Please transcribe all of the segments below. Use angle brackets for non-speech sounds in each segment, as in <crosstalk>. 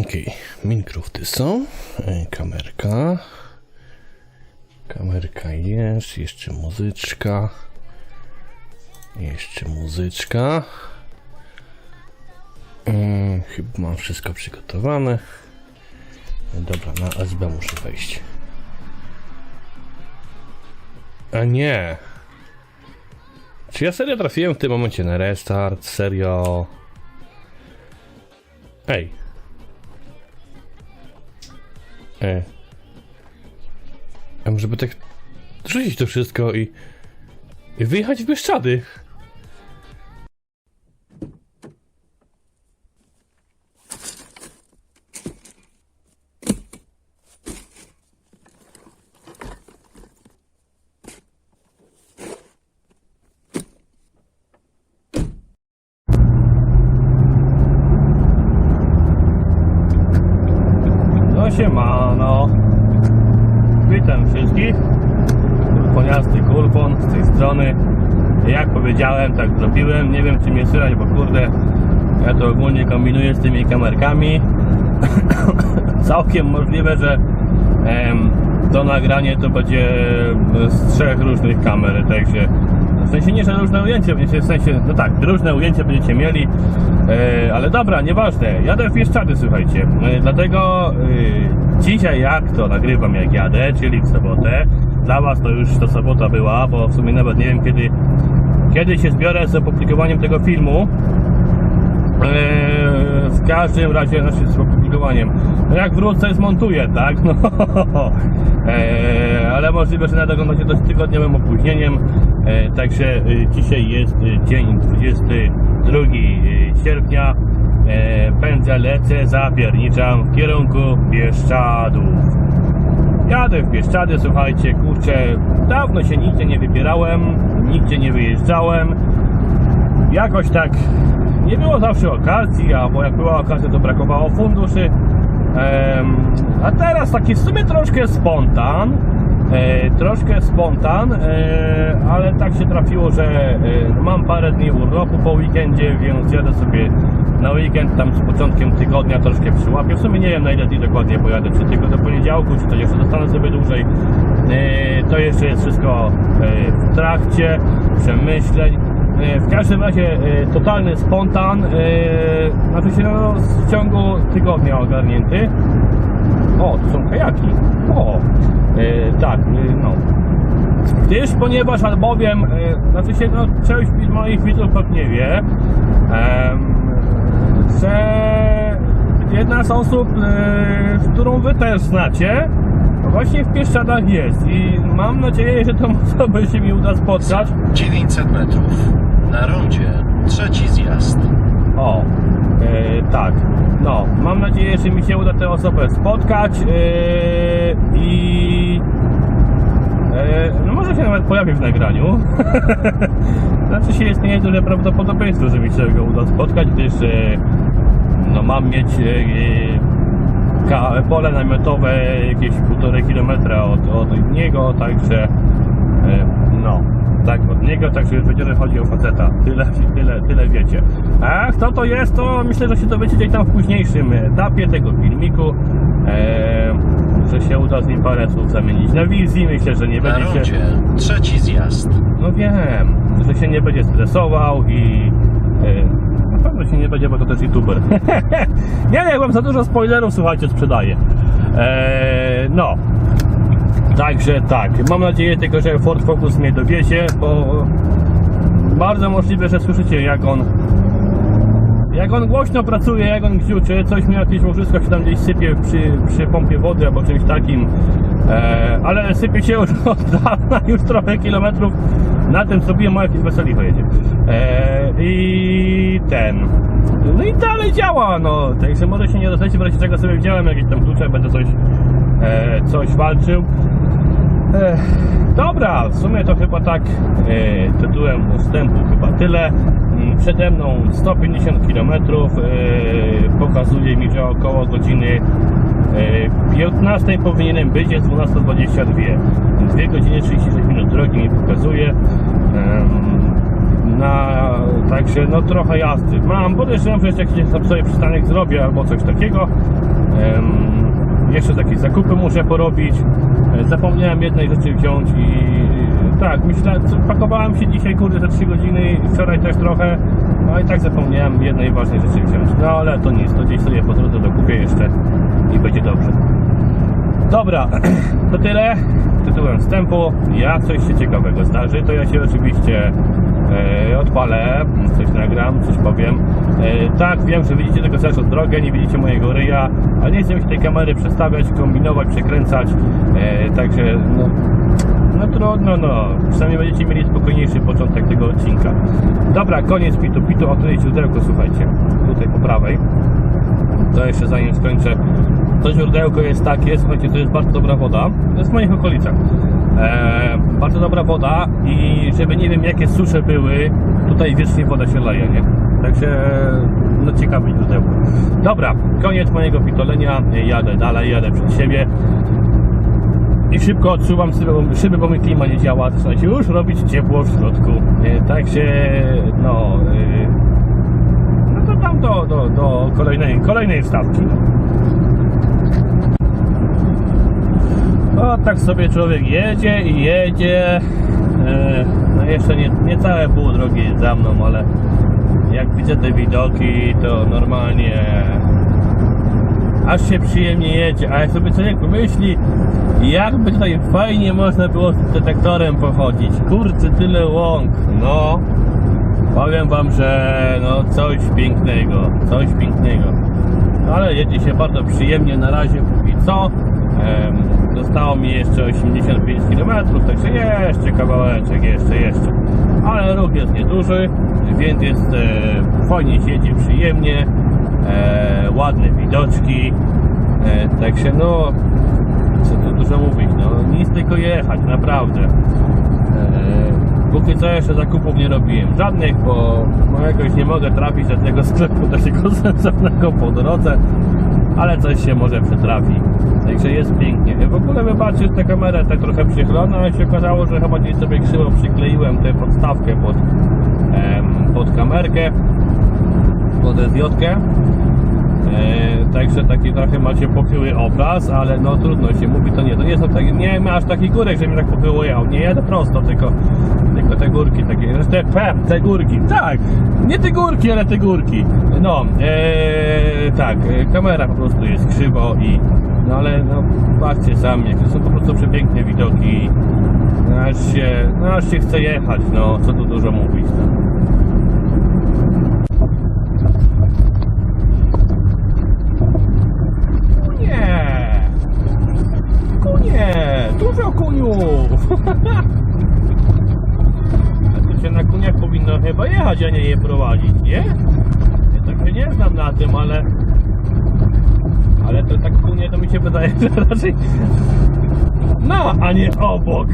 Okej, Minecrafty są, kamerka, kamerka jest, jeszcze muzyczka, jeszcze muzyczka. Mm, chyba mam wszystko przygotowane. Dobra, na SB muszę wejść. A nie. Czy ja serio trafiłem w tym momencie na restart? Serio? Ej. E. A może by tak rzucić to wszystko i, i wyjechać w Bieszczady? No siemano. Witam wszystkich. Poniasty Kulpon z tej strony. Jak powiedziałem, tak zrobiłem. Nie wiem czy mnie słychać, bo kurde, ja to ogólnie kombinuję z tymi kamerkami. <coughs> Całkiem możliwe, że em, to nagranie to będzie z trzech różnych kamer, także w sensie nie, że różne ujęcie, w sensie, no tak, różne ujęcie będziecie mieli, e, ale dobra, nieważne, jadę w Bieszczady, słuchajcie, e, dlatego e, dzisiaj jak to nagrywam jak jadę, czyli w sobotę, dla was to już to sobota była, bo w sumie nawet nie wiem kiedy, kiedy się zbiorę z opublikowaniem tego filmu, Eee, w każdym razie, znaczy z opublikowaniem. No jak wrócę, zmontuję, tak? <laughs> No, eee, ale możliwe, że nadal oglądacie to z tygodniowym opóźnieniem. Eee, także e, dzisiaj jest e, dzień 22 e, sierpnia. Eee, pędzę, lecę, zapierniczam w kierunku Bieszczadów. Jadę w Bieszczady, słuchajcie, kurczę, dawno się nigdzie nie wybierałem, nigdzie nie wyjeżdżałem jakoś tak nie było zawsze okazji, albo jak była okazja, to brakowało funduszy. A teraz taki w sumie troszkę spontan, e, troszkę spontan, e, ale tak się trafiło, że e, mam parę dni urlopu po weekendzie, więc jadę sobie na weekend tam z początkiem tygodnia troszkę przyłapię. W sumie nie wiem na ile dni dokładnie pojadę, czy tylko do poniedziałku, czy to jeszcze zostanę sobie dłużej. E, to jeszcze jest wszystko e, w trakcie przemyśleń. E, W każdym razie totalny spontan, znaczy się no, w ciągu tygodnia ogarnięty. O, tu są kajaki. O, tak, no. Gdyż, ponieważ albowiem, znaczy się, no, część moich widzów pewnie wie, że jedna z osób, e, którą wy też znacie, właśnie w Pieszczadach jest i mam nadzieję, że tą osobę się mi uda spotkać. 900 metrów. Na rondzie trzeci zjazd. O, e, tak. No, mam nadzieję, że mi się uda tę osobę spotkać e, i e, no może się nawet pojawi w nagraniu. <laughs> znaczy się istnieje duże prawdopodobieństwo, że mi się go uda spotkać, gdyż mam mieć e, pole namiotowe jakieś półtorej kilometra od, od niego, także e, no, tak od niego, także już będziemy chodzi o faceta. Tyle, <laughs> tyle, tyle wiecie. A kto to jest, to myślę, że się dowiecie gdzieś tam w późniejszym etapie tego filmiku. E, że się uda z nim parę słów zamienić na wizji. Myślę, że nie Na będzie się. trzeci zjazd. No wiem, że się nie będzie stresował i e, pewno się nie będzie, bo to też youtuber. <laughs> nie, nie, mam za dużo spoilerów, słuchajcie, sprzedaję. E, no. Także tak, mam nadzieję tylko, że Ford Focus mnie dowiezie, bo bardzo możliwe, że słyszycie jak on jak on głośno pracuje, jak on gdziuczy, coś mi jakieś łożysko się tam gdzieś sypie przy, przy pompie wody albo czymś takim, e, ale sypie się już <laughs> od dawna, już trochę kilometrów na tym sobie ma jakieś weselicho jedzie. E, I ten. No i dalej działa, no. Także może się nie dostać, w razie czego sobie wziąłem jakieś tam klucze, będę coś, e, coś walczył. Ech, dobra, w sumie to chyba tak e, tytułem wstępu chyba tyle. Mm, Przede mną 150 km, e, pokazuje mi, że około godziny e, 15 powinienem być, jest 12.22. 2 godziny 36 minut drogi mi pokazuje. Na, tak Także no trochę jazdy. Mam, podejrzewam, że jeszcze jakiś tam sobie przystanek zrobię albo coś takiego. Jeszcze jakieś zakupy muszę porobić. E, Zapomniałem jednej rzeczy wziąć i tak, myślę, pakowałem się dzisiaj kurde za 3 godziny, wczoraj też trochę, no i tak zapomniałem jednej ważnej rzeczy wziąć. No ale to nic, to gdzieś sobie po drodze dokupię jeszcze i będzie dobrze. Dobra, <clears throat> to tyle tytułem wstępu. Jak coś się ciekawego zdarzy, to ja się oczywiście e, odpalę, coś nagram, coś powiem. E, tak, wiem, że widzicie tylko cały czas drogę, nie widzicie mojego ryja, ale nie chcę się tej kamery przestawiać, kombinować, przekręcać, e, także no, no trudno, no. Przynajmniej będziecie mieli spokojniejszy początek tego odcinka. Dobra, koniec pitu pitu, o tutaj źródełko, słuchajcie, tutaj po prawej. To jeszcze zanim skończę. To źródełko jest takie, słuchajcie, to jest bardzo dobra woda. To jest w moich okolicach. E, bardzo dobra woda i żeby nie wiem jakie susze były, tutaj wiecznie woda się leje, nie? Także no ciekawe źródełko. Dobra, koniec mojego pitolenia. Jadę dalej, jadę przed siebie. I szybko odsuwam szyby, bo- mi klima nie działa. Zaczyna już robić ciepło w środku. E, Także no. e, no to tam do, do, do kolejnej, kolejnej stawki. O, tak sobie człowiek jedzie i jedzie. E, No jeszcze nie, nie całe pół drogi za mną, ale jak widzę te widoki, to normalnie aż się przyjemnie jedzie. A jak sobie człowiek pomyśli, jakby tutaj fajnie można było z detektorem pochodzić. Kurczę, tyle łąk. No, powiem wam, że no coś pięknego, coś pięknego. No ale jedzie się bardzo przyjemnie na razie póki co. Em, Zostało mi jeszcze 85 km, także jeszcze kawałeczek, jeszcze, jeszcze. Ale ruch jest nieduży, więc jest e, fajnie się jedzie, przyjemnie, e, ładne widoczki. E, także no, co tu dużo mówić, no nic tylko jechać, naprawdę. E, póki co jeszcze zakupów nie robiłem żadnych, bo no jakoś nie mogę trafić do tego sklepu takiego <laughs> sensownego po drodze, ale coś się może przetrafi. Także jest pięknie. W ogóle wybaczcie, ta kamera tak trochę przychylona, ale się okazało, że chyba gdzieś sobie krzywo przykleiłem tę podstawkę pod, em, pod kamerkę, pod SJ-kę. E, także taki trochę macie pochyły obraz, ale no trudno się mówi, to nie, to nie takie, nie ma aż takich górek, że mi tak pochyłuje, nie jadę prosto, tylko, tylko te górki takie, znaczy te, te, te górki, tak, nie te górki, ale te górki, no, e, tak, e, kamera po prostu jest krzywo i, no ale no, patrzcie sami, jakie są po prostu przepiękne widoki, no, aż się, no aż się chce jechać, no, co tu dużo mówić, no. Kunie! Kunie! Dużo kuniów! A <laughs> to się na kuniach powinno chyba jechać, a nie je prowadzić, nie? Ja tak się nie znam na tym, ale... Ale to tak kunie to mi się wydaje, <laughs> że raczej... No, a nie obok!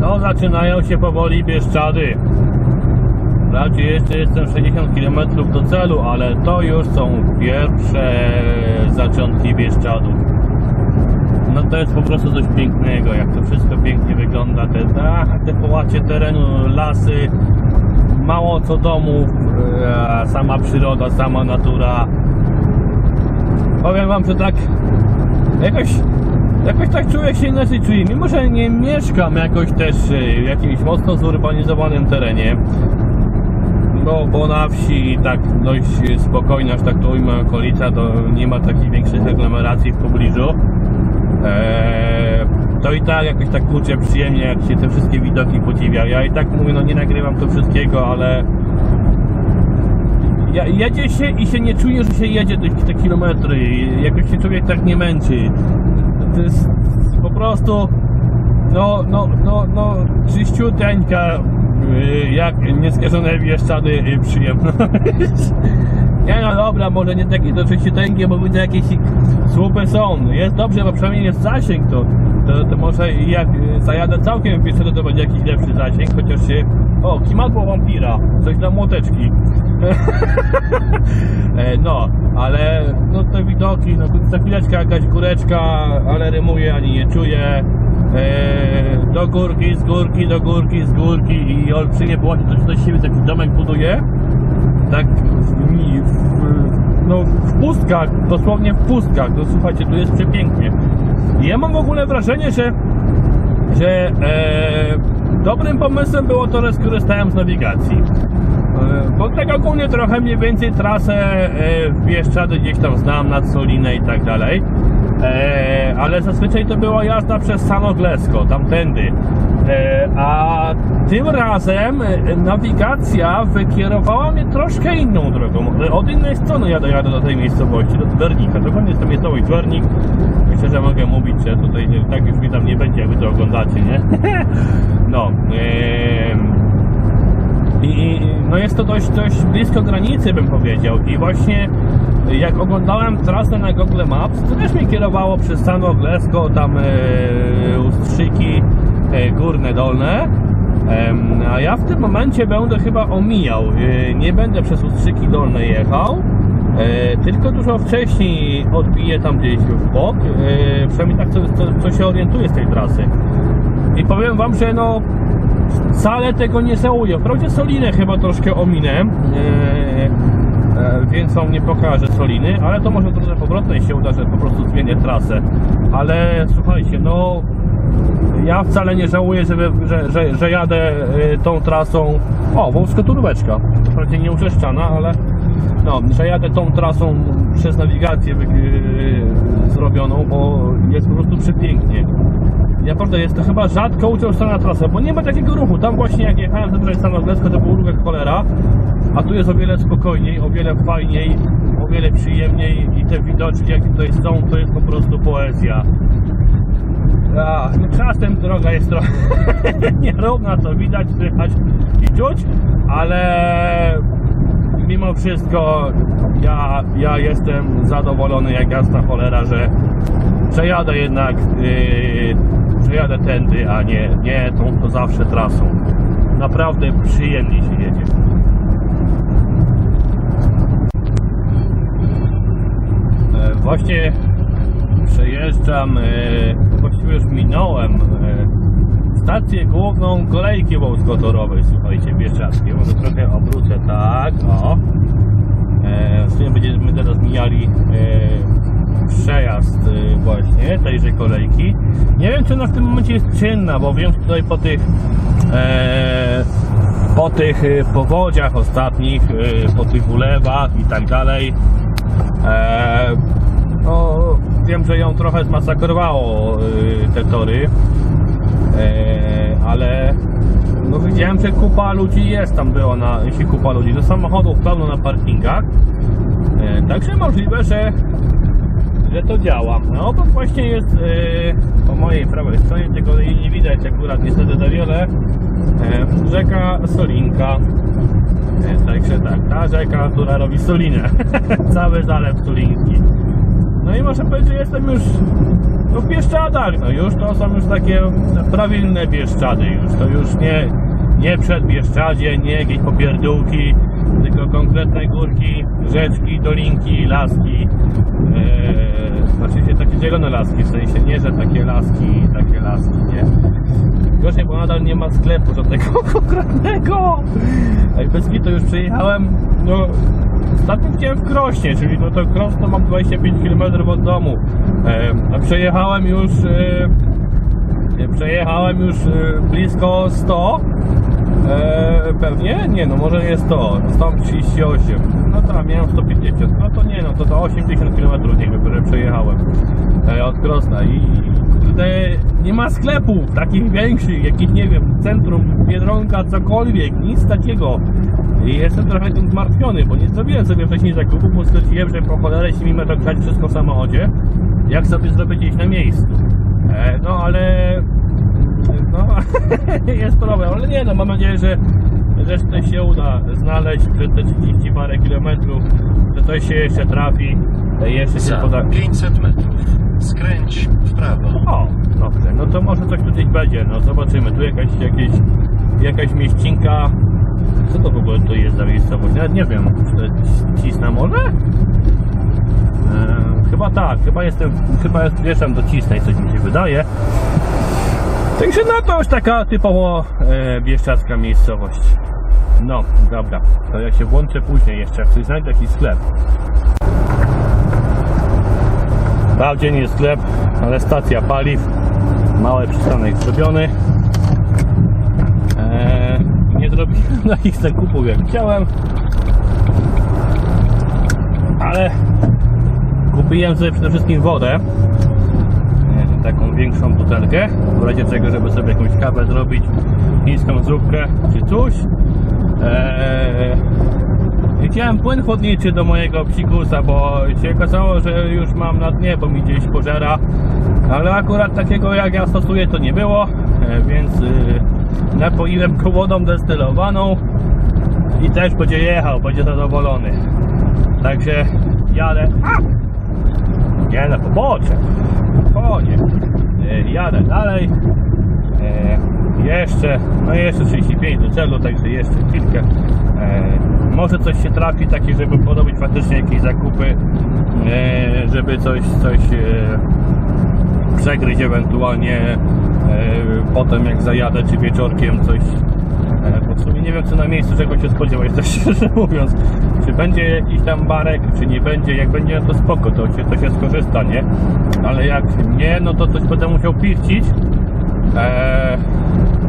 No, zaczynają się powoli Bieszczady. Wprawdzie jeszcze jestem 60 km do celu, ale to już są pierwsze zaczątki Bieszczadów. No to jest po prostu coś pięknego, jak to wszystko pięknie wygląda. Te, ach, te połacie terenu, lasy, mało co domów, e, sama przyroda, sama natura. Powiem wam, że tak jakoś, jakoś tak człowiek się inaczej czuje. Mimo, że nie mieszkam jakoś też e, w jakimś mocno zurbanizowanym terenie, no, bo na wsi tak dość spokojna, że tak to ujmę, okolica, to nie ma takich większych aglomeracji w pobliżu. Eee, to i tak jakoś tak kurczę przyjemnie, jak się te wszystkie widoki podziwia. Ja i tak mówię, no nie nagrywam to wszystkiego, ale ja, jedzie się i się nie czuje, że się jedzie te, te kilometry. Jakoś się człowiek tak nie męczy. To jest po prostu no, no, no, no, czyściuteńka, jak nieskażone bieszczady y, przyjemność. <laughs> Nie no dobra, może nie takie to czyściuteńkie, bo widzę jakieś słupy są. Jest dobrze, bo przynajmniej jest zasięg, to, to, to może jak zajadę całkiem w Bieszczady, to będzie jakiś lepszy zasięg, chociaż się... O, kimadło wampira, coś dla młoteczki. <laughs> E, No, ale no te widoki, no za chwileczkę jakaś góreczka, ale rymuje ani nie czuję. E, do górki, z górki do górki, z górki i olbrzymie płocie, to coś siebie taki domek buduje, tak w, w, no, w pustkach, dosłownie w pustkach, no słuchajcie, tu jest przepięknie. Ja mam w ogóle wrażenie, że, że e, dobrym pomysłem było to, że skorzystałem z nawigacji. E, Bo tak ogólnie trochę mniej więcej trasę e, w Bieszczady gdzieś tam znam, nad Solinę i tak dalej. E, ale zazwyczaj to była jazda przez Sanoglesko, tamtędy. E, a tym razem e, nawigacja wykierowała mnie troszkę inną drogą. E, Od innej strony jadę, jadę do tej miejscowości, do Twernika. Dokładnie to miejscowość Twernik. Myślę, że mogę mówić, że tutaj e, tak już mi tam nie będzie, jak wy to oglądacie, nie? <laughs> no. i i, no jest to dość, dość blisko granicy, bym powiedział. I właśnie jak oglądałem trasę na Google Maps, to też mnie kierowało przez San Oglesko, tam e, Ustrzyki e, górne, dolne. Em, a ja w tym momencie będę chyba omijał. E, nie będę przez Ustrzyki dolne jechał. E, tylko dużo wcześniej odbiję tam gdzieś w bok. E, przynajmniej tak, co, co, co się orientuję z tej trasy. I powiem wam, że no wcale tego nie żałuję. Wprawdzie Solinę chyba troszkę ominę, e, e, więc wam nie pokażę Soliny, ale to może w drodze powrotnej się uda, że po prostu zmienię trasę. Ale słuchajcie, no ja wcale nie żałuję, że, że, że, że jadę e, tą trasą. O, wąska turóweczka. Wprawdzie nie uczeszczana, ale no, że jadę tą trasą przez nawigację e, zrobioną, bo jest po prostu przepięknie. Naprawdę jest to chyba rzadko uczęszczana trasa, bo nie ma takiego ruchu. Tam właśnie jak jechałem do tutaj Stanowlecko, to był ruch cholera, a tu jest o wiele spokojniej, o wiele fajniej, o wiele przyjemniej i te widoczki jakie tutaj są, to jest po prostu poezja. A, no czasem droga jest trochę <laughs> nierówna, to widać, słychać i czuć, ale mimo wszystko ja, ja jestem zadowolony jak jasna cholera, że, że jadę jednak, yy, że jadę tędy, a nie, nie tą to zawsze trasą. Naprawdę przyjemnie się jedzie. E, Właśnie przejeżdżam, e, właściwie już minąłem e, stację główną kolejki wąskotorowej, słuchajcie, Bieszczadzkiej. Może trochę obrócę, tak, o. E, W sumie będziemy teraz mijali e, przejazd e, właśnie tejże kolejki. Nie wiem, czy ona w tym momencie jest czynna, bo wiem, że tutaj po tych e, po tych powodziach ostatnich, po tych ulewach i tak dalej, no, wiem, że ją trochę zmasakrowało e, te tory, e, ale no widziałem, że kupa ludzi jest tam było na, jeśli kupa ludzi, do samochodów pełno na parkingach, e, także możliwe, że że to działa. No to właśnie jest e, po mojej prawej stronie, tego jej nie widać akurat niestety za wiele, rzeka Solinka. Także tak, ta rzeka, która robi Solinę. <laughs> Cały zalew soliński. No i muszę powiedzieć, że jestem już no, w Bieszczadach. No już to są już takie prawilne Bieszczady już. To już nie, nie przed Bieszczadzie, nie jakieś popierdółki, tylko konkretne górki, rzeczki, dolinki, laski. Eee, oczywiście takie zielone laski, w sensie nie, że takie laski, takie laski, nie? Gorzej, bo nadal nie ma sklepu żadnego <laughs> konkretnego. Ej, bez to już przejechałem, no ostatnio widziałem w Krośnie, czyli no to Kros to mam 25 km od domu. E, a przejechałem już e, przejechałem już e, blisko 100 e, pewnie? Nie, no może nie 100, 138 no tam miałem 150, no to nie, no to to 80 km niech które przejechałem. E, od Krosna i kurde, nie ma sklepów takich większych, jakich nie wiem, centrum, Biedronka, cokolwiek, nic takiego. I jestem trochę tym zmartwiony, bo nie zrobiłem sobie wcześniej zakupów, bo stwierdziłem, że po cholerę się mi to grać wszystko w samochodzie, jak sobie zrobić gdzieś na miejscu. E, no ale no <laughs> jest problem, ale nie no, mam nadzieję, że resztę się uda znaleźć przez te 30 parę kilometrów, że coś się jeszcze trafi, jeszcze się Za poda... 500 metrów skręć w prawo. O, dobrze, no to może coś tu gdzieś będzie, no zobaczymy, tu jakaś, jakieś, jakaś mieścinka, co to w ogóle to jest za miejscowość, nawet nie wiem, Cisna może? E, chyba tak, chyba jestem, chyba jest, wjeżdżam do Cisnej, coś mi się wydaje. Także no to już taka typowo e, bieszczadzka miejscowość. No, dobra, to ja się włączę później jeszcze, jak coś znajdę jakiś sklep. Wprawdzie nie sklep, ale stacja paliw. Mały przystanek zrobiony. Eee, nie zrobiłem <laughs> takich zakupów jak chciałem. Ale kupiłem sobie przede wszystkim wodę. Taką większą butelkę. W razie czego, żeby sobie jakąś kawę zrobić, chińską zróbkę czy coś. Eee, i Chciałem płyn chłodniczy do mojego psikusa, bo się okazało, że już mam na dnie, bo mi gdzieś pożera. Ale akurat takiego jak ja stosuję to nie było, e, więc y, napoiłem go wodą destylowaną i też będzie jechał, będzie zadowolony. Także jadę. Nie na pobocze. Spokojnie. E, Jadę dalej. E, jeszcze, no jeszcze 35 do celu, także jeszcze kilka. E, może coś się trafi taki, żeby porobić faktycznie jakieś zakupy, żeby coś, coś przegryźć ewentualnie potem jak zajadę, czy wieczorkiem coś. E, bo w sumie nie wiem co na miejscu czego się spodziewać, tak <laughs> szczerze mówiąc. Czy będzie jakiś tam barek, czy nie będzie, jak będzie no to spoko, to się, to się skorzysta, nie? Ale jak nie, no to coś będę musiał pircić. Eee,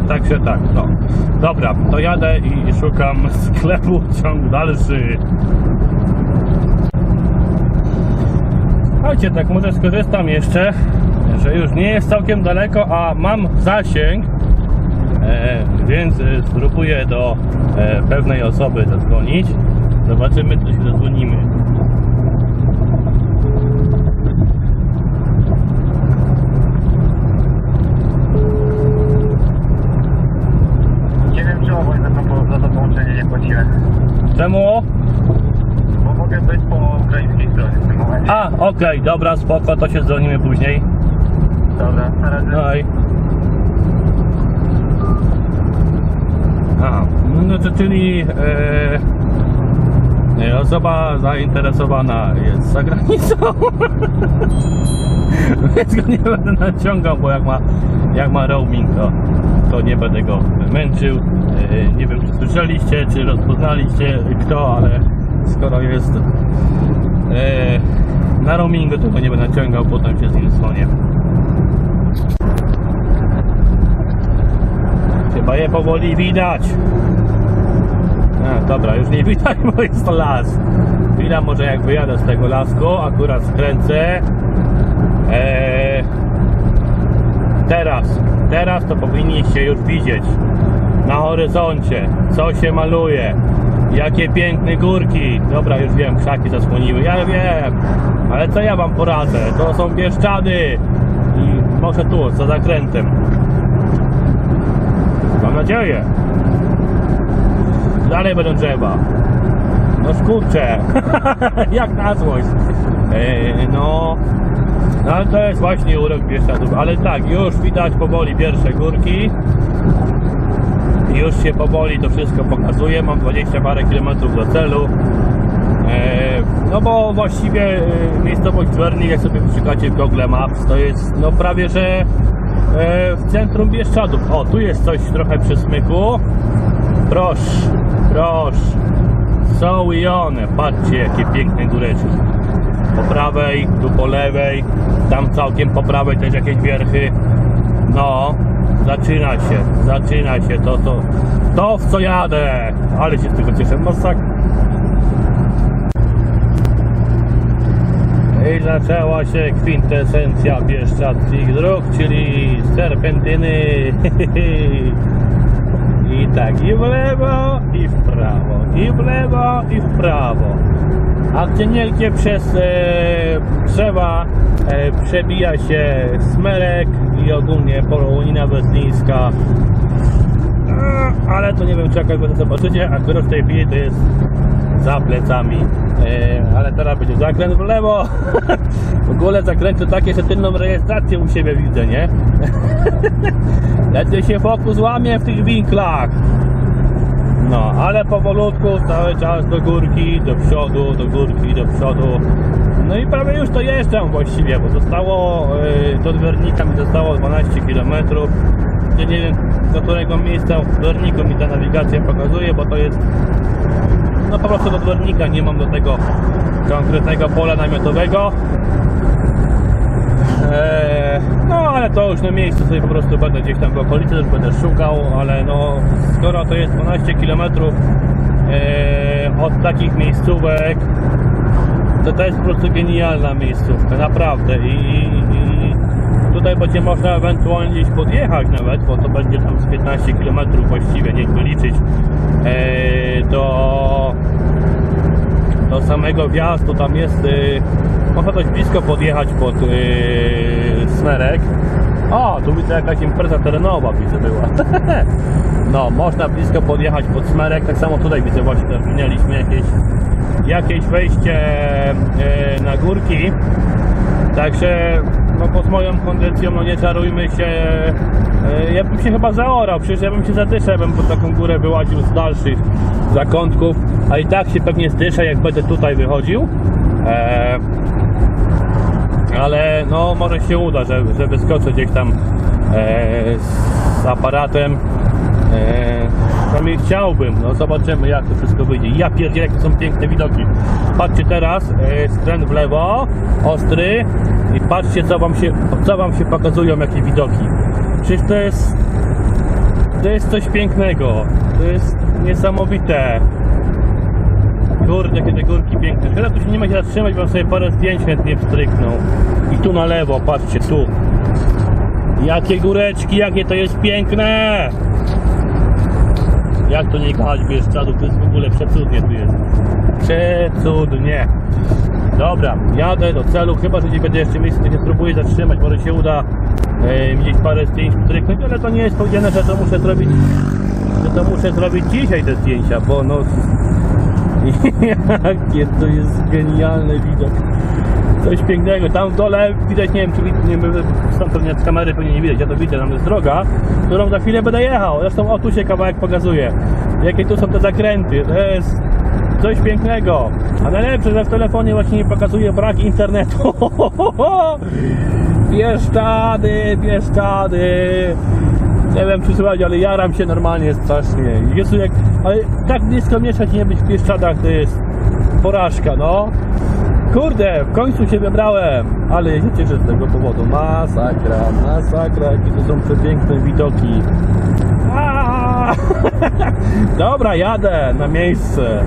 także tak, no. Dobra, to jadę i szukam <laughs> sklepu, ciąg dalszy. Słuchajcie, tak może skorzystam jeszcze, że już nie jest całkiem daleko, a mam zasięg, więc e, spróbuję do e, pewnej osoby zadzwonić. Zobaczymy, czy się zadzwonimy. Nie wiem czy obaj za to, po- za to połączenie nie płaciłem. Czemu? Bo mogę być po ukraińskiej stronie w tym momencie. A, okej, dobra, spoko, to się dzwonimy później. Dobra, na razie. No i... Aha, no to czyli e, e, osoba zainteresowana jest za granicą. <laughs> Więc go nie będę naciągał, bo jak ma, jak ma roaming, to, to nie będę go męczył. E, nie wiem, czy słyszeliście, czy rozpoznaliście kto, ale skoro jest e, na roamingu, to go nie będę naciągał, potem się z nim dzwonię. Chyba je powoli widać. A, dobra, już nie <laughs> widać, bo jest las. Chwila, może jak wyjadę z tego lasku, akurat skręcę. Eee, teraz, teraz to powinniście już widzieć na horyzoncie, co się maluje. Jakie piękne górki. Dobra, już wiem, krzaki zasłoniły. Ja wiem, ale co ja wam poradzę? To są Bieszczady. I może tu, za zakrętem. Nadzieję. Dalej będą drzewa. No skurcze. <laughs> Jak na złość. Eee, no. No ale to jest właśnie urok Bieszczadów. Ale tak, już widać powoli pierwsze górki. Już się powoli to wszystko pokazuje. Mam 20 parę kilometrów do celu. Eee, no bo właściwie e, miejscowość Wernik, jak sobie wyszukacie w Google Maps, to jest no prawie, że w centrum Bieszczadów. O, tu jest coś trochę przy smyku. Proszę, proszę. Są i one. Patrzcie, jakie piękne góreczki. Po prawej, tu po lewej, tam całkiem po prawej też jakieś wierchy. No, zaczyna się, zaczyna się to, to, to w co jadę. Ale się z tego cieszę, masak. I zaczęła się kwintesencja bieszczadzkich dróg, czyli serpentyny. <laughs> I tak, i w lewo, i w prawo, i w lewo, i w prawo. A gdzie niegdzie przez e, drzewa e, przebija się smerek i ogólnie Polounina Westlińska. E, ale to nie wiem, czy jakoś zobaczycie. Akurat w tej chwili to jest za plecami. E, ale teraz będzie zakręt w lewo. <laughs> w ogóle zakręty takie, że tylną rejestrację u siebie widzę, nie? <laughs> Ledwie się fokus łamie w tych winklach. No, ale powolutku, cały czas do górki, do przodu, do górki, do przodu. No i prawie już to jeżdżam właściwie, bo zostało yy, do mi zostało 12 km. gdzie nie wiem do którego miejsca w Dworniku mi ta nawigacja pokazuje, bo to jest no po prostu do Dwornika, nie mam do tego konkretnego pola namiotowego. Eee, no ale to już na miejscu sobie po prostu będę gdzieś tam w okolicy, też będę szukał, ale no skoro to jest 12 km eee, od takich miejscówek, to to jest po prostu genialna miejscówka, naprawdę i, i, i tutaj będzie można ewentualnie gdzieś podjechać nawet, bo to będzie tam z 15 km właściwie, niech wyliczyć eee, do do samego wjazdu. Tam jest y, można dość blisko podjechać pod y, Smerek. O, tu widzę jakaś impreza terenowa widzę była. <laughs> No, można blisko podjechać pod Smerek. Tak samo tutaj widzę właśnie minęliśmy jakieś jakieś wejście na górki. Także no pod moją kondycją, no nie czarujmy się. e, Ja bym się chyba zaorał, przecież ja bym się zadyszał, bym pod taką górę wyłaził z dalszych zakątków, a i tak się pewnie zdyszę, jak będę tutaj wychodził. E, ale no może się uda, że, że wyskoczę gdzieś tam e, z aparatem. E, przynajmniej chciałbym, no zobaczymy jak to wszystko wyjdzie. Ja pierdzielę, jakie są piękne widoki. Patrzcie teraz, e, skręt w lewo, ostry i patrzcie co wam się, co wam się pokazują, jakie widoki. Przecież to jest, to jest coś pięknego. To jest niesamowite. Kurde, jakie te górki piękne. Szkoda, tu się nie ma gdzie zatrzymać, bo sobie parę zdjęć chętnie wstryknął. I tu na lewo, patrzcie, tu. Jakie góreczki, jakie to jest piękne! Jak to nie kochać Bieszczadów, to jest w ogóle przecudnie tu jest. Przecudnie. Dobra, jadę do celu, chyba, że gdzieś będę jeszcze miejsce, gdzie spróbuję zatrzymać, może się uda e, mieć parę zdjęć stryknąć, ale to nie jest powiedziane, że to muszę zrobić, że to muszę zrobić dzisiaj te zdjęcia, bo no <laughs> jakie to jest genialny widok. Coś pięknego. Tam w dole widać, nie wiem, czy nie stąd pewnie z kamery pewnie nie widać, ja to widzę, tam jest droga, którą za chwilę będę jechał. Zresztą o tu się kawałek pokazuje. Jakie tu są te zakręty. To jest coś pięknego. A najlepsze, że w telefonie właśnie nie pokazuje brak internetu. <laughs> Bieszczady, Bieszczady. Nie wiem czy słuchać, ale jaram się normalnie strasznie. Jezu, jak, ale tak blisko mieszkać nie być w Bieszczadach to jest porażka, no. Kurde, w końcu się wybrałem, ale się cieszę z tego powodu. Masakra, masakra, jakie to są przepiękne widoki. Aaaa! <laughs> Dobra, jadę na miejsce.